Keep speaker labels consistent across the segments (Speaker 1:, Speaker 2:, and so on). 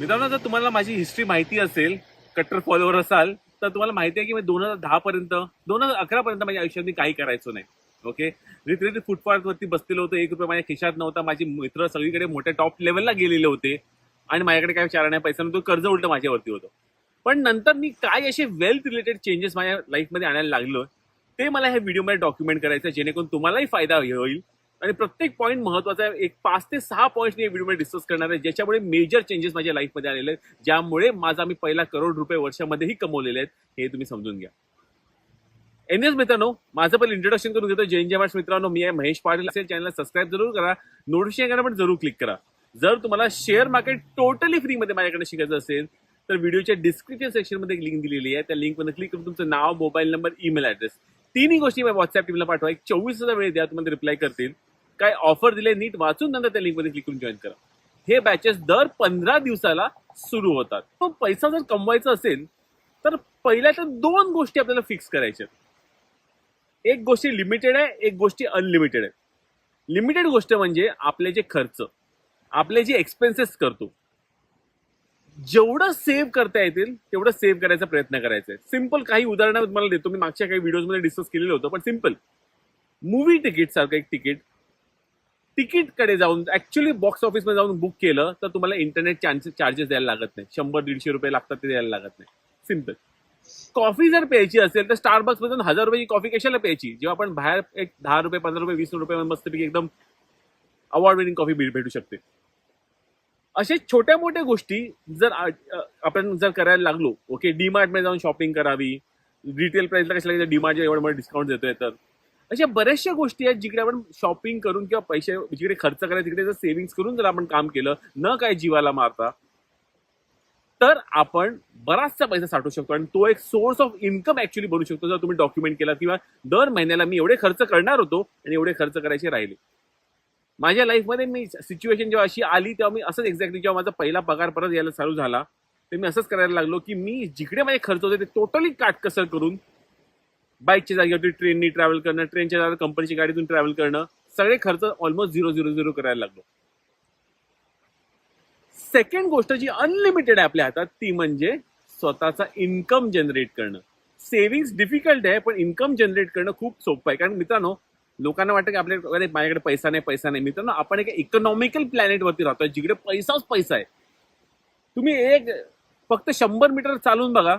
Speaker 1: मित्रांनो जर तुम्हाला माझी हिस्ट्री माहिती असेल कट्टर फॉलोअर असाल तर तुम्हाला माहिती आहे की मी दोन हजार दहा पर्यंत दोन हजार अकरा पर्यंत माझ्या आयुष्यात मी काही करायचो नाही. ओके रित फुटपाथ वरती बसलेलो होतो एक रुपये माझ्या खिशात नव्हता. माझे मित्र सगळीकडे मोठ्या टॉप लेवलला गेलेले होते. आणि माझ्याकडे काय चार नाही पैसा नव्हतो कर्ज उलट माझ्यावरती होतं. पण नंतर मी काय असे वेल्थ रिलेटेड चेंजेस माझ्या लाईफमध्ये आणायला लागलो ते मला ह्या व्हिडिओमध्ये डॉक्युमेंट करायचं जेणेकरून तुम्हालाही फायदा होईल. आणि प्रत्येक पॉईंट महत्त्वाचा आहे. एक पाच ते सहा पॉईंट मी व्हिडिओमध्ये डिस्कस करणार आहे. ज्याच्यामुळे मेजर चेंजेस माझ्या लाईफमध्ये आलेले आहेत. ज्यामुळे माझा मी पहिला करोड रुपये वर्षामध्येही कमवलेले आहेत हे तुम्ही समजून घ्या. एनएस मित्रांनो माझं पण इंट्रोडक्शन करून घेतो. जैन जयमाश मित्रांनो. मी आहे महेश पाटील. असेल चॅनलला सबस्क्राईब जरूर करा. नोटिफिकेशन करा पण जरूर क्लिक करा. जर तुम्हाला शेअर मार्केट टोटली फ्रीमध्ये माझ्याकडे शिकायचं असेल तर व्हिडिओच्या डिस्क्रिप्शन सेक्शनमध्ये एक लिंक दिलेली आहे. त्या लिंकमध्ये क्लिक करून तुमचं नाव मोबाईल नंबर ईमेल ऍड्रेस तिन्ही गोष्टी मी व्हॉट्सअप टीमला पाठवा. एक चोवीस वेळ द्या तुम्हाला रिप्लाय करतील. काय ऑफर दिले नीट वाचून नंतर त्या लिंकमध्ये क्लिक करून जॉईन करा. हे बॅचेस दर पंधरा दिवसाला सुरू होतात. तो पैसा जर कमवायचा असेल तर पहिल्या तर दोन गोष्टी आपल्याला फिक्स करायच्या एक गोष्टी लिमिटेड आहे एक गोष्टी अनलिमिटेड आहे लिमिटेड गोष्ट म्हणजे आपले जे खर्च आपले जे एक्सपेन्सेस करतो. जेवढं सेव्ह करता येतील तेवढं सेव्ह करायचा प्रयत्न करायचा आहे. सिंपल काही उदाहरणं तुम्हाला देतो. मी मागच्या काही व्हिडिओमध्ये डिस्कस केलेलं होतं पण सिंपल मूवी तिकीट सारखं एक तिकीट तिकीटकडे जाऊन ऍक्च्युली बॉक्स ऑफिसमध्ये जाऊन बुक केलं तर तुम्हाला इंटरनेट चार्जेस चार्जेस द्यायला लागत नाही. शंभर दीडशे रुपये लागतात ते द्यायला लागत नाही. सिंपल कॉफी जर प्यायची असेल तर स्टारबक्स मधून हजार रुपयाची कॉफी कशाला प्यायची? जेव्हा आपण बाहेर एक दहा रुपये पंधरा रुपये वीस रुपये मस्तपैकी एकदम अवॉर्ड विनिंग कॉफी भेटू शकते. असे छोट्या मोठ्या गोष्टी जर आपण जर करायला लागलो ओके डीमार्टमध्ये जाऊन शॉपिंग करावी रिटेल प्राइसला कशाला डीमार्ट एवढं मोठं डिस्काउंट देतोय तर. अशा बऱ्याचशा गोष्टी आहेत जिकडे आपण शॉपिंग करून किंवा पैसे जिकडे खर्च करायला तिकडे जर सेव्हिंग्स करून जर आपण काम केलं न काय जीवाला मारता तर आपण बराचसा पैसा साठवू शकतो. आणि तो एक सोर्स ऑफ इन्कम ऍक्च्युली बनू शकतो जर तुम्ही डॉक्युमेंट केला किंवा दर महिन्याला मी एवढे खर्च करणार होतो आणि एवढे खर्च करायचे राहिले. माझ्या लाईफमध्ये मी सिच्युएशन जेव्हा अशी आली तेव्हा मी असंच एक्झॅक्टली जेव्हा माझा पहिला पगार परत यायला चालू झाला तर मी असंच करायला लागलो की मी जिकडे माझे खर्च होते ते टोटली काटकसर करून बाईकच्या जागेवरती ट्रेननी ट्रॅव्हल करणं ट्रेनच्या जागेवर कंपनीची गाडीतून ट्रॅव्हल करणं सगळे खर्च ऑलमोस्ट झिरो झिरो झिरो करायला लागलो. सेकंड गोष्ट जी अनलिमिटेड आहे आपल्या हातात ती म्हणजे स्वतःचा इन्कम जनरेट करणं. सेव्हिंग्स डिफिकल्ट आहे पण इन्कम जनरेट करणं खूप सोपं आहे. कारण मित्रांनो लोकांना वाटतं की आपल्याकडे माझ्याकडे पैसा नाही पैसा नाही. मित्रांनो आपण एक इकॉनॉमिकल प्लॅनेटवरती राहतोय जिकडे पैसाच पैसा आहे. तुम्ही एक फक्त शंभर मीटर चालून बघा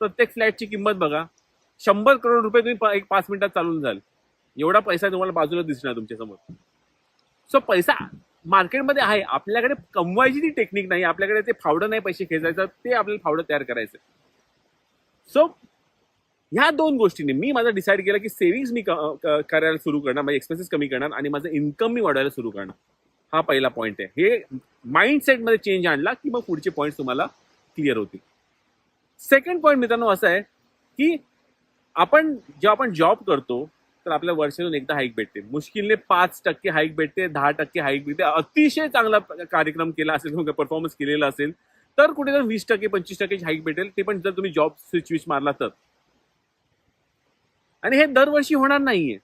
Speaker 1: प्रत्येक फ्लॅटची किंमत बघा. शंभर करोड रुपये तुम्ही एक पाच मिनिटात चालून जाल. एवढा पैसा तुम्हाला बाजूला दिसणार तुमच्यासमोर. सो पैसा मार्केटमध्ये आहे. आपल्याकडे कमवायची ती टेक्निक नाही आपल्याकडे ते फावडं नाही पैसे खेचायचं ते आपल्याला फावडं तयार करायचं. सो ह्या दोन गोष्टींनी मी माझं डिसाईड केलं की सेव्हिंग्स मी करायला सुरू करणार माझे एक्सपेन्सेस कमी करणार आणि माझं इन्कम मी वाढवायला सुरू करणार. हा पहिला पॉईंट आहे. हे माइंडसेटमध्ये चेंज आणला की मग पुढचे पॉईंट तुम्हाला क्लिअर होतील. सेकंड पॉईंट मित्रांनो असं आहे की आपण जेव्हा आपण जॉब करतो तर आपल्या वर्षातून एकदा हाईक भेटते. मुश्किलने पाच टक्के हाईक भेटते दहा टक्के हाईक भेटते. अतिशय चांगला कार्यक्रम केला असेल किंवा परफॉर्मन्स केलेला असेल तर कुठे वीस टक्के पंचवीस टक्के हाईक भेटेल. ते पण जर तुम्ही जॉब स्विच विच मारला तर. आणि हे दरवर्षी होणार नाहीये.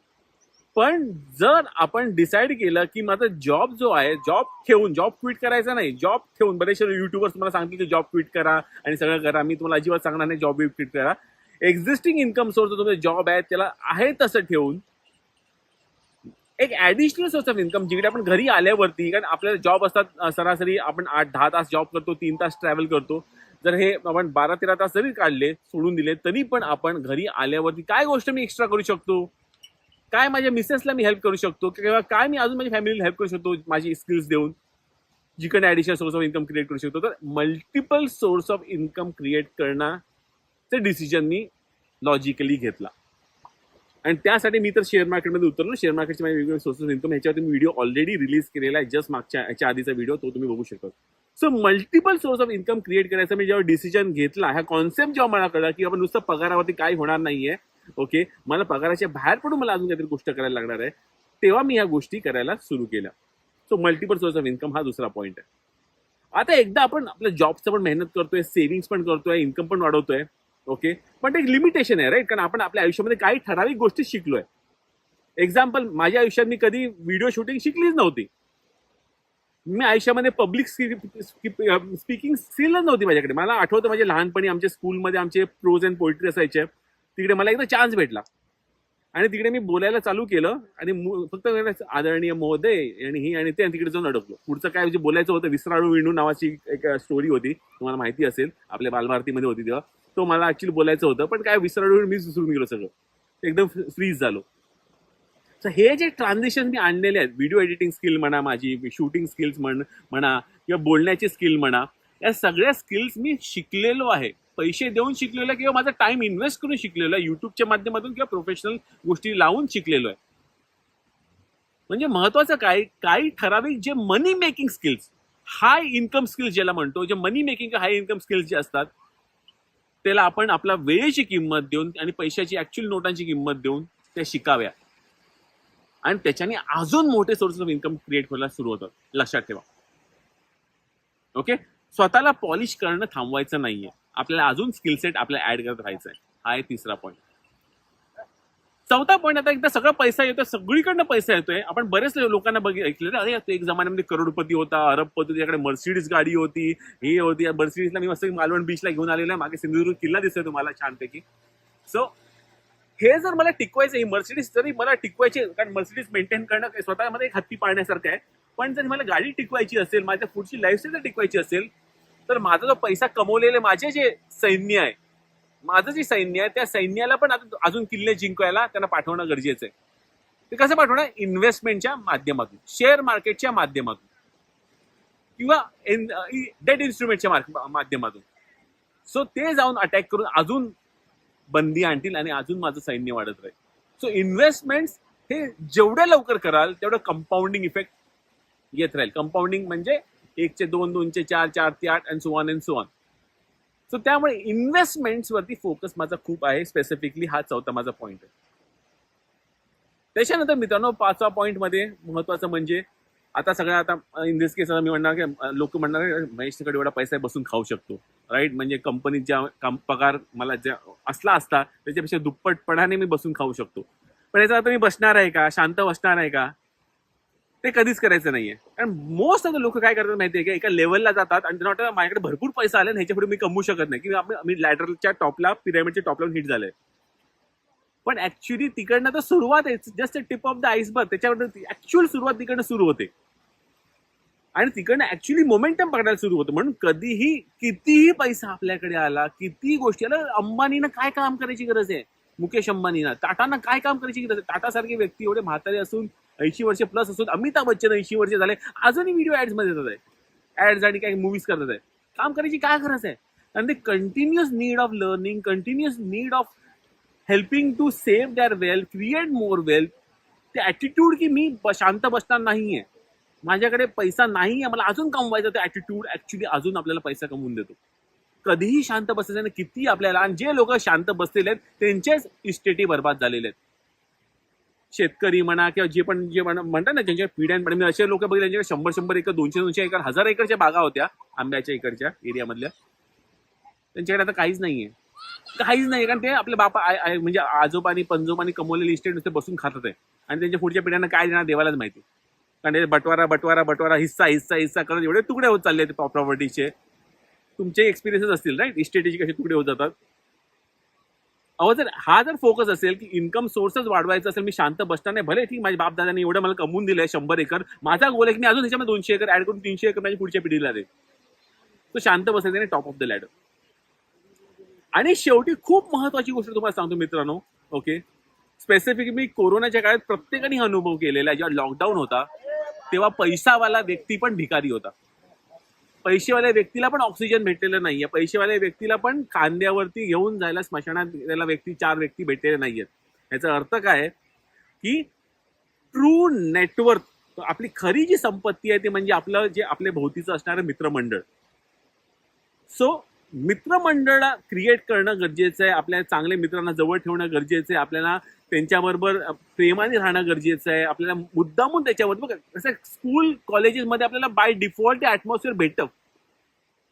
Speaker 1: पण जर आपण डिसाईड केलं की माझा जॉब जो आहे जॉब ठेवून जॉब क्विट करायचा नाही जॉब ठेवून बरेचसे युट्यूबर्स तुम्हाला सांगतील की जॉब क्विट करा आणि सगळं करा. मी तुम्हाला अजिबात सांगणार नाही जॉब क्विट करा. एक्झिस्टिंग इन्कम सोर्स तुमचा जॉब आहे त्याला आहे तसं ठेवून एक ऍडिशनल सोर्स ऑफ इन्कम जिकडे आपण घरी आल्यावरती कारण आपल्याला जॉब असतात सरासरी आपण आठ दहा तास जॉब करतो तीन तास ट्रॅव्हल करतो. जर हे आपण बारा तेरा तास जरी काढले सोडून दिले तरी पण आपण घरी आल्यावरती काय गोष्ट मी एक्स्ट्रा करू शकतो? काय माझ्या मिसेसला मी हेल्प करू शकतो? किंवा काय मी अजून माझ्या फॅमिलीला हेल्प करू शकतो माझी स्किल्स देऊन? जिकडे additional source of income create करू शकतो. तर multiple source of income create करणं ते डिसिजन मी लॉजिकली घेतला. आणि त्यासाठी मी तर शेअर मार्केटमध्ये उतरलो. शेअर मार्केटचे माझे वेगवेगळे सोर्सेस इन्कम ह्याच्यावरती मी व्हिडिओ ऑलरेडी रिलीज केलेला आहे. जस्ट मागच्या याच्या आधीचा व्हिडिओ तो तुम्ही बघू शकता. So multiple source of income create करायचा मी जेव्हा डिसिजन घेतला हा कॉन्सेप्ट जेव्हा मला कळला की आपण नुसतं पगारावरती काय होणार नाहीये ओके मला पगाराच्या बाहेर पडून मला अजून काहीतरी गोष्ट करायला लागणार आहे. तेव्हा मी ह्या गोष्टी करायला सुरू केल्या. So multiple source of income हा दुसरा पॉईंट आहे. आता एकदा आपण आपल्या जॉबचं पण मेहनत करतोय सेव्हिंग्स पण करतोय इन्कम पण वाढवतोय. ओके? पण ते एक लिमिटेशन आहे राईट कारण आपण आपल्या आयुष्यामध्ये काही ठराविक गोष्टी शिकलोय. एक्झाम्पल माझ्या आयुष्यात मी कधी व्हिडिओ शूटिंग शिकलीच नव्हती. मी आयुष्यामध्ये पब्लिक स्पीकिंग स्किलच नव्हती माझ्याकडे. मला आठवतं माझ्या लहानपणी आमच्या स्कूलमध्ये आमचे प्रोज अँड पोएट्री असायचे. तिकडे मला एकदा चान्स भेटला. आणि तिकडे मी बोलायला चालू केलं आणि फक्त आदरणीय महोदय आणि ही आणि ते आणि तिकडे जाऊन अडकलो. पुढचं काय म्हणजे बोलायचं होतं विसराळू विणू नावाची एक स्टोरी होती तुम्हाला माहिती असेल आपल्या बालभारतीमध्ये होती तेव्हा. तो मला ऍक्च्युली बोलायचं होतं पण काय विसराळू विणू मीच विसरून गेलो सगळं. एकदम फ्रीज झालो. तर हे जे ट्रान्झिशन मी आणलेले आहेत व्हिडिओ एडिटिंग स्किल म्हणा माझी शूटिंग स्किल्स म्हण म्हणा किंवा बोलण्याची स्किल म्हणा या सगळ्या स्किल्स मी शिकलेलो आहे. पैसे देऊन शिकलेलो आहे किंवा माझा टाइम इन्व्हेस्ट करून शिकलेलो आहे युट्यूबच्या माध्यमातून किंवा प्रोफेशनल गोष्टी लावून शिकलेलो आहे. म्हणजे महत्वाचं काय? काही ठराविक जे money making skills high income skills ज्याला म्हणतो जे money making high income skills जे असतात त्याला आपण आपला वेळेची किंमत देऊन आणि पैशाची ऍक्च्युअल नोटांची किंमत देऊन त्या शिकाव्या. आणि त्याच्याने अजून मोठे सोर्स ऑफ इन्कम क्रिएट व्हायला सुरू होतात लक्षात ठेवा. ओके स्वतःला पॉलिश करणं थांबवायचं नाहीये. आपल्याला अजून स्किल सेट आपल्याला ऍड करत राहायचं आहे हा आहे तिसरा पॉईंट चौथा पॉईंट आता एकदा सगळा पैसा येतोय सगळीकडनं पैसा येतोय. आपण बरेच लोकांना बघितलं अरे एक जमान्यामध्ये करोडपती होता अरबपती त्याकडे मर्सिडीज गाडी होती ही होती. मर्सिडीजला मी मस्त मालवण बीचला घेऊन आलेला आहे. मागे सिंधुदुर्ग किल्ला दिसतोय तुम्हाला छानपैकी. सो हे जर मला टिकवायचं ही मर्सिडीज जरी मला टिकवायची कारण मर्सिडीज मेंटेन करणं स्वतःमध्ये एक हत्ती पाळण्यासारखं आहे. पण जर मला गाडी टिकवायची असेल माझ्या पुढची लाईफस्टाईल जर टिकवायची असेल तर माझा जो पैसा कमवलेले माझे जे सैन्य आहे माझं जे सैन्य आहे त्या सैन्याला पण आता अजून किल्ले जिंकायला त्यांना पाठवणं गरजेचं आहे. ते कसं पाठवणं इन्व्हेस्टमेंटच्या माध्यमातून शेअर मार्केटच्या माध्यमातून. किंवा डेट इन्स्ट्रुमेंटच्या माध्यमातून. सो ते जाऊन अटॅक करून अजून बंदी आणतील आणि अजून माझं सैन्य वाढत राहील. सो इन्व्हेस्टमेंट हे जेवढ्या लवकर कराल तेवढं कंपाऊंडिंग इफेक्ट येत राहील. कंपाऊंडिंग म्हणजे एकचे दोन दोनचे चार चार ते आठ and so on and so on so त्यामुळे इन्व्हेस्टमेंट्स वरती फोकस माझा खूप आहे. स्पेसिफिकली हा चौथा माझा पॉईंट आहे. त्याच्यानंतर मित्रांनो पाचवा पॉईंटमध्ये महत्वाचं म्हणजे आता सगळ्या आता इन दिस केस मी म्हणणार की लोक म्हणणार महेशकडे एवढा पैसा बसून खाऊ शकतो. राईट म्हणजे कंपनीत ज्या काम पगार मला ज्या असला असता त्याच्यापेक्षा दुप्पटपणाने मी बसून खाऊ शकतो. पण याचा आता मी बसणार आहे का? शांत बसणार आहे का? ते कधीच करायचं नाहीये. कारण मोस्ट ऑफ द लोक काय करतात माहितीये का? एका लेवलला जातात आणि त्यांना वाटतं माझ्याकडे भरपूर पैसा आला ह्याच्या पुढे मी कमवू शकत नाही. की मी लॅडरच्या टॉपला पिरामिडच्या टॉपला हिट झालंय. पण ऍक्च्युली तिकडनं तर सुरुवात आहे. Just tip of the iceberg त्याच्यावर ऍक्च्युअल सुरुवात तिकडनं सुरू होते. आणि तिकडनं ऍक्च्युली मोमेंटम पकडायला सुरू होतं. म्हणून कधीही कितीही पैसा आपल्याकडे आला कितीही गोष्टी आला अंबानीनं काय काम करायची गरज आहे? मुकेश अंबानीनं. टाटानं काय काम करायची गरज आहे? टाटासारखे व्यक्ती एवढे म्हातारे असून ऐंशी वर्ष प्लस असून अमिताभ बच्चन ऐंशी वर्ष झाले. अजूनही व्हिडिओ ऍड्समध्ये येतात आहे. ऍड्स आणि काही मूवीज करतात आहे. काम करायची काय गरज आहे? आणि ते continuous need of learning continuous need of helping to save their wealth create more wealth ते ॲटिट्यूड की मी शांत बसणार नाहीये. माझ्याकडे पैसा नाही आहे मला अजून कमवायचा ते ॲटिट्यूड ऍक्च्युली अजून आपल्याला पैसा कमवून देतो. कधीही शांत बसायचं नाही किती आपल्याला आणि जे लोक शांत बसलेले आहेत त्यांचेच इस्टेटी बर्बाद झालेले आहेत. शेतकरी म्हणा किंवा जे पण जे म्हणा म्हणतात ना ज्यांच्या पिढ्यानपिढ्या म्हणजे मी असे लोक बघितले ज्यांच्याकडे शंभर शंभर एकर दोनशे दोनशे एकर हजार एकरच्या बागा होत्या आंब्याच्या इकडच्या एरियामधल्या. त्यांच्याकडे आता काहीच नाहीये. काहीच नाही कारण ते आपले बापा म्हणजे आजोबानी पंजोबानी कमवलेले इस्टेट नुसते बसून खातात आहे आणि त्यांच्या पुढच्या पिढ्यांना काय देणार देवालाच माहिती. कारण ते बटवारा बटवारा बटवारा हिस्सा हिस्सा हिस्सा करत एवढे तुकडे होत चालले ते प्रॉपर्टीचे तुमचे एक्सपिरियन्सेस असतील राईट इस्टेटीचे कसे तुकडे होत जातात. अहो जर हा जर फोकस असेल की इन्कम सोर्सच वाढवायचा असेल मी शांत बसणार नाही. भले ठीक माझ्या बापदादांनी एवढं मला कमवून दिलंय शंभर एकर. माझा गोल आहे की मी अजून त्याच्यामध्ये दोनशे एकर ऍड करून तीनशे एकर माझ्या पुढच्या पिढीला दे तो शांत बसायचा नाही टॉप ऑफ द लॅडर आणि शेवटी खूप महत्वाची गोष्ट तुम्हाला सांगतो मित्रांनो ओके स्पेसिफिक मी कोरोनाच्या काळात प्रत्येकाने अनुभव केलेला आहे. जेव्हा लॉकडाऊन होता तेव्हा पैसावाला व्यक्ती पण भिकारी होता. पैसेवाल्या व्यक्तीला पण ऑक्सिजन भेटलेलं नाहीये. पैसेवाल्या व्यक्तीला पण कांद्यावरती घेऊन जायला स्मशानात त्याला व्यक्ती चार व्यक्ती भेटलेले नाहीयेत. याचा अर्थ काय की ट्रू नेटवर्क आपली खरी जी संपत्ती आहे ती म्हणजे आपलं जे आपल्या भोवतीचं असणारं मित्रमंडळ. सो मित्रमंडळ क्रिएट करणं गरजेचं आहे आपल्या चांगल्या मित्रांना जवळ ठेवणं गरजेचं आहे आपल्याला त्यांच्याबरोबर प्रेमाने राहणं गरजेचं आहे. आपल्याला मुद्दामून त्याच्यावर बघा कसं स्कूल कॉलेजेसमध्ये आपल्याला बाय डिफॉल्ट ते ॲटमॉस्फिअर भेटतं.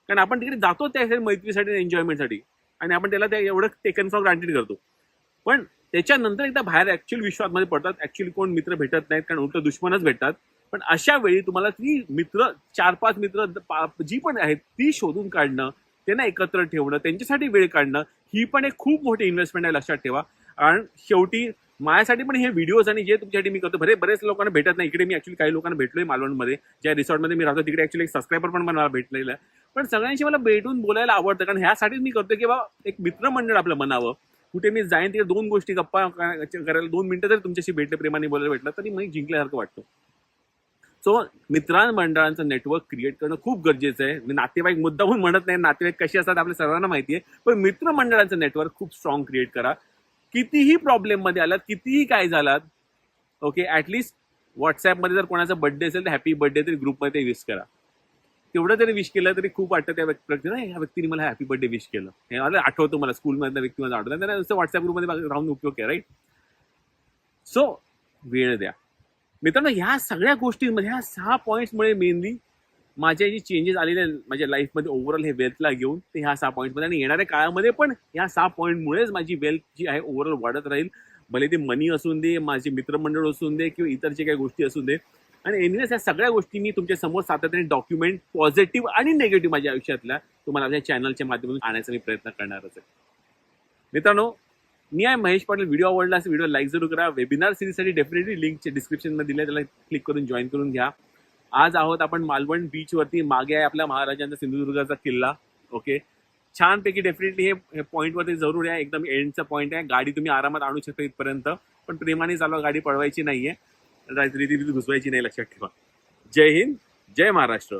Speaker 1: कारण आपण तिकडे जातो त्या मैत्रीसाठी एन्जॉयमेंटसाठी आणि आपण त्याला ते एवढं टेकन फॉर ग्रांटेड करतो. पण त्याच्यानंतर एकदा बाहेर ऍक्च्युअल विश्वासमध्ये पडतात. ऍक्च्युअली कोण मित्र भेटत नाहीत कारण उलट दुश्मनच भेटतात. पण अशा वेळी तुम्हाला ती मित्र चार पाच मित्र जी पण आहेत ती शोधून काढणं त्यांना एकत्र ठेवणं त्यांच्यासाठी वेळ काढणं ही पण एक खूप मोठी इन्व्हेस्टमेंट आहे लक्षात ठेवा. कारण शेवटी माझ्यासाठी पण हे व्हिडिओज आणि जे तुमच्यासाठी मी करतो बरे बरेच लोकांना भेटत नाही इकडे मी ऍक्च्युली काही लोकांना भेटलोय मालवणमध्ये ज्या रिसॉर्टमध्ये मी राहतो तिकडे ऍक्च्युली एक सबस्क्रायबर पण मला भेटलेलं आहे. पण सगळ्यांशी मला भेटून बोलायला आवडतं कारण ह्यासाठीच मी करतो की बा एक मित्रमंडळ आपलं बनावं. कुठे मी जाईन तिथे दोन गोष्टी गप्पा करायला दोन मिनिटं जरी तुमच्याशी भेटले प्रेमाने बोलायला भेटलं तरी मी जिंकल्यासारखं वाटतं. सो मित्रांमंडळांचं नेटवर्क क्रिएट करणं खूप गरजेचं आहे. मी नातेवाईक मुद्दाहून म्हणत नाही नातेवाईक कसे असतात आपल्या सर्वांना माहिती आहे पण मित्रमंडळांचं नेटवर्क खूप स्ट्रॉंग क्रिएट करा. कितीही प्रॉब्लेममध्ये आलात कितीही काय झालात ओके ऍटलिस्ट व्हॉट्सअपमध्ये जर कोणाचा बर्थडे असेल तर हॅपी बर्थडे तरी ग्रुपमध्ये विश करा. तेवढं तरी विश केलं तरी खूप वाटतं त्या व्यक्तीने ह्या व्यक्तीने मला हॅपी बर्थडे विश केलं. हे मला आठवतं मला स्कूलमधल्या व्यक्ती मला आठवतं. त्यांना नुसतं व्हॉट्सअप ग्रुपमध्ये राहून उपयोग आहे राईट सो वेळ द्या. मित्रांनो ह्या सगळ्या गोष्टींमध्ये ह्या सहा पॉईंट्समुळे मेनली माझ्या जे चेंजेस आलेले माझ्या लाईफमध्ये ओव्हरऑल हे वेल्थला घेऊन ते ह्या सहा पॉईंटमध्ये आणि येणाऱ्या काळामध्ये पण ह्या सहा पॉईंटमुळेच माझी वेल्थ जी आहे ओव्हरऑल वाढत राहील. भले ते मनी असून दे माझे मित्रमंडळ असून दे किंवा इतर जे काही गोष्टी असू दे. आणि एनिवेज या सगळ्या गोष्टी मी तुमच्यासमोर सातत्याने डॉक्युमेंट पॉझिटिव्ह आणि निगेटिव्ह माझ्या आयुष्यातल्या तुम्हाला माझ्या चॅनलच्या माध्यमातून आणायचा मी प्रयत्न करणारच आहे. मित्रांनो मी आहे महेश पाटील. व्हिडिओ आवडला असेल व्हिडिओ लाईक जरूर करा. वेबिनार सिरीजसाठी डेफिनेटली लिंकच्या डिस्क्रिप्शनमध्ये दिले त्याला क्लिक करून जॉईन करून घ्या. आज आहोत आपण मालवण बीच वरती. मागे आहे आपल्या महाराजांचा सिंधुदुर्गाचा किल्ला. ओके छानपैकी डेफिनेटली हे पॉईंटवरती जरूर आहे एकदम एंडचा पॉईंट आहे. गाडी तुम्ही आरामात आणू शकता इथपर्यंत. पण प्रेमाने चालवा गाडी पळवायची नाहीये. रीती घुसवायची नाही लक्षात ठेवा. जय हिंद जय महाराष्ट्र.